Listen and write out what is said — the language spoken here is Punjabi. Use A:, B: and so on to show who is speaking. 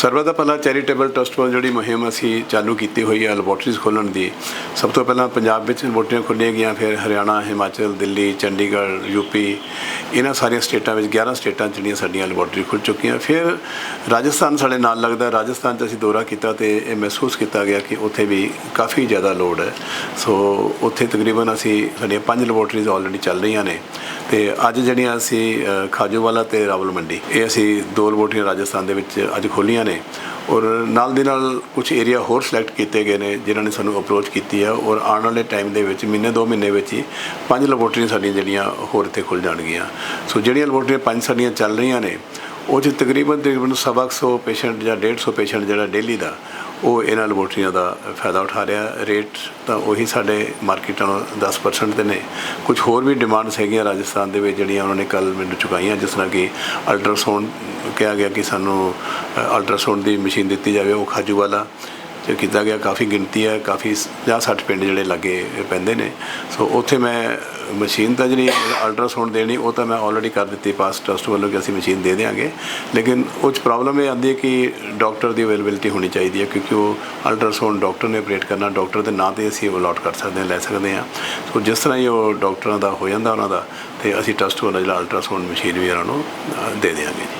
A: ਸਰਵ ਦਾ ਭਲਾ ਚੈਰੀਟੇਬਲ ਟਰਸਟ ਵੱਲ ਜਿਹੜੀ ਮੁਹਿੰਮ ਅਸੀਂ ਚਾਲੂ ਕੀਤੀ ਹੋਈ ਹੈ ਲੈਬੋਰਟਰੀਜ਼ ਖੋਲ੍ਹਣ ਦੀ, ਸਭ ਤੋਂ ਪਹਿਲਾਂ ਪੰਜਾਬ ਵਿੱਚ ਲੈਬੋਰਟਰੀਆਂ ਖੋਲ੍ਹੀਆਂ ਗਈਆਂ, ਫਿਰ ਹਰਿਆਣਾ, ਹਿਮਾਚਲ, ਦਿੱਲੀ, ਚੰਡੀਗੜ੍ਹ ਯੂਪੀ ਇਹਨਾਂ ਸਾਰੀਆਂ ਸਟੇਟਾਂ ਵਿੱਚ 11 ਸਟੇਟਾਂ 'ਚ ਜਿਹੜੀਆਂ ਸਾਡੀਆਂ ਲੈਬੋਰਟਰੀ ਖੁੱਲ ਚੁੱਕੀਆਂ। ਫਿਰ ਰਾਜਸਥਾਨ ਸਾਡੇ ਨਾਲ ਲੱਗਦਾ ਰਾਜਸਥਾਨ 'ਚ ਅਸੀਂ ਦੌਰਾ ਕੀਤਾ ਤੇ ਇਹ ਮਹਿਸੂਸ ਕੀਤਾ ਗਿਆ ਕਿ ਉੱਥੇ ਵੀ ਕਾਫੀ ਜ਼ਿਆਦਾ ਲੋਡ ਹੈ। ਸੋ ਉੱਥੇ ਤਕਰੀਬਨ ਅਸੀਂ ਸਾਡੀਆਂ ਪੰਜ ਲੈਬੋਰਟਰੀਜ਼ ਆਲਰੇਡੀ ਚੱਲ ਰਹੀਆਂ ਨੇ ਤੇ ਅੱਜ ਜਿਹੜੀਆਂ ਅਸੀਂ ਖਾਜੋਵਾਲਾ ਖਾਜੂਵਾਲਾ ਤੇ ਰਾਵਲ ਮੰਡੀ ਇਹ ਅਸੀਂ ਦੋ ਲੈਬੋਰਟਰੀਆਂ ਰਾਜਸਥਾਨ ਦੇ ਵਿੱਚ ਅੱਜ ਖੋਲ੍ਹੀਆਂ ਨੇ। ਔਰ ਨਾਲ ਦੀ ਨਾਲ ਕੁਝ ਏਰੀਆ ਹੋਰ ਸਿਲੈਕਟ ਕੀਤੇ ਗਏ ਨੇ ਜਿਨ੍ਹਾਂ ਨੇ ਸਾਨੂੰ ਅਪਰੋਚ ਕੀਤੀ ਹੈ ਔਰ ਆਉਣ ਵਾਲੇ ਟਾਈਮ ਦੇ ਵਿੱਚ ਮਹੀਨੇ, ਦੋ ਮਹੀਨੇ ਵਿੱਚ ਹੀ ਪੰਜ ਲੈਬੋਰਟਰੀਆਂ ਸਾਡੀਆਂ ਜਿਹੜੀਆਂ ਹੋਰ ਇੱਥੇ ਖੁੱਲ ਜਾਣਗੀਆਂ। ਸੋ ਜਿਹੜੀਆਂ ਲੈਬੋਰਟਰੀਆਂ ਪੰਜ ਸਾਡੀਆਂ ਚੱਲ ਰਹੀਆਂ ਨੇ ਉਹ 'ਚ ਤਕਰੀਬਨ ਤਕਰੀਬਨ ਸਵਾ ਕੁ ਸੌ ਪੇਸ਼ੈਂਟ ਜਾਂ 150 ਪੇਸ਼ੈਂਟ ਜਿਹੜਾ ਡੇਲੀ ਦਾ, ਉਹ ਇਹਨਾਂ ਲੈਬੋਰਟਰੀਆਂ ਦਾ ਫਾਇਦਾ ਉਠਾ ਰਿਹਾ। ਰੇਟ ਤਾਂ ਉਹੀ ਸਾਡੇ ਮਾਰਕੀਟ ਨਾਲੋਂ 10% ਤੇ ਨੇ। ਕੁਝ ਹੋਰ ਵੀ ਡਿਮਾਂਡਸ ਹੈਗੀਆਂ ਰਾਜਸਥਾਨ ਦੇ ਵਿੱਚ ਜਿਹੜੀਆਂ ਉਹਨਾਂ ਨੇ ਕੱਲ ਮੈਨੂੰ ਚੁਕਾਈਆਂ, ਜਿਸ ਤਰ੍ਹਾਂ ਕਿ ਅਲਟਰਾਸਾਊਂਡ ਕਿਹਾ ਗਿਆ ਕਿ ਸਾਨੂੰ ਅਲਟਰਾਸਾਊਂਡ ਦੀ ਮਸ਼ੀਨ ਦਿੱਤੀ ਜਾਵੇ, ਉਹ ਖਾਜੂ ਵਾਲਾ ਜੋ ਕੀਤਾ ਗਿਆ। ਕਾਫੀ ਗਿਣਤੀ ਹੈ, ਕਾਫੀ 50 60 ਪਿੰਡ ਜਿਹੜੇ ਲੱਗੇ ਪੈਂਦੇ ਨੇ। ਸੋ ਉੱਥੇ ਮੈਂ ਮਸ਼ੀਨ ਤਾਂ ਜਿਹੜੀ ਅਲਟਰਾਸਾਊਂਡ ਦੇਣੀ, ਉਹ ਤਾਂ ਮੈਂ ਆਲਰੇਡੀ ਕਰ ਦਿੱਤੀ ਪਾਸ ਟਰਸਟ ਵੱਲੋਂ ਕਿ ਅਸੀਂ ਮਸ਼ੀਨ ਦੇ ਦੇਵਾਂਗੇ ਲੇਕਿਨ ਉਹ 'ਚ ਪ੍ਰੋਬਲਮ ਇਹ ਆਉਂਦੀ ਹੈ ਕਿ ਡਾਕਟਰ ਦੀ ਅਵੇਲੇਬਿਲਿਟੀ ਹੋਣੀ ਚਾਹੀਦੀ ਹੈ, ਕਿਉਂਕਿ ਉਹ ਅਲਟਰਾਸਾਊਂਡ ਡਾਕਟਰ ਨੇ ਆਪਰੇਟ ਕਰਨਾ ਡਾਕਟਰ ਦੇ ਨਾਂ ਤੇ ਅਸੀਂ ਅਲਾਟ ਕਰ ਸਕਦੇ ਹਾਂ, ਲੈ ਸਕਦੇ ਹਾਂ। ਸੋ ਜਿਸ ਤਰ੍ਹਾਂ ਹੀ ਉਹ ਡਾਕਟਰਾਂ ਦਾ ਹੋ ਜਾਂਦਾ ਉਹਨਾਂ ਦਾ, ਤੇ ਅਸੀਂ ਟਰਸਟ ਵੱਲੋਂ ਜਿਹੜਾ ਅਲਟਰਾਸਾਊਂਡ ਮਸ਼ੀਨ ਵੀ ਉਹਨਾਂ ਨੂੰ ਦੇ ਦੇਵਾਂਗੇ ਜੀ।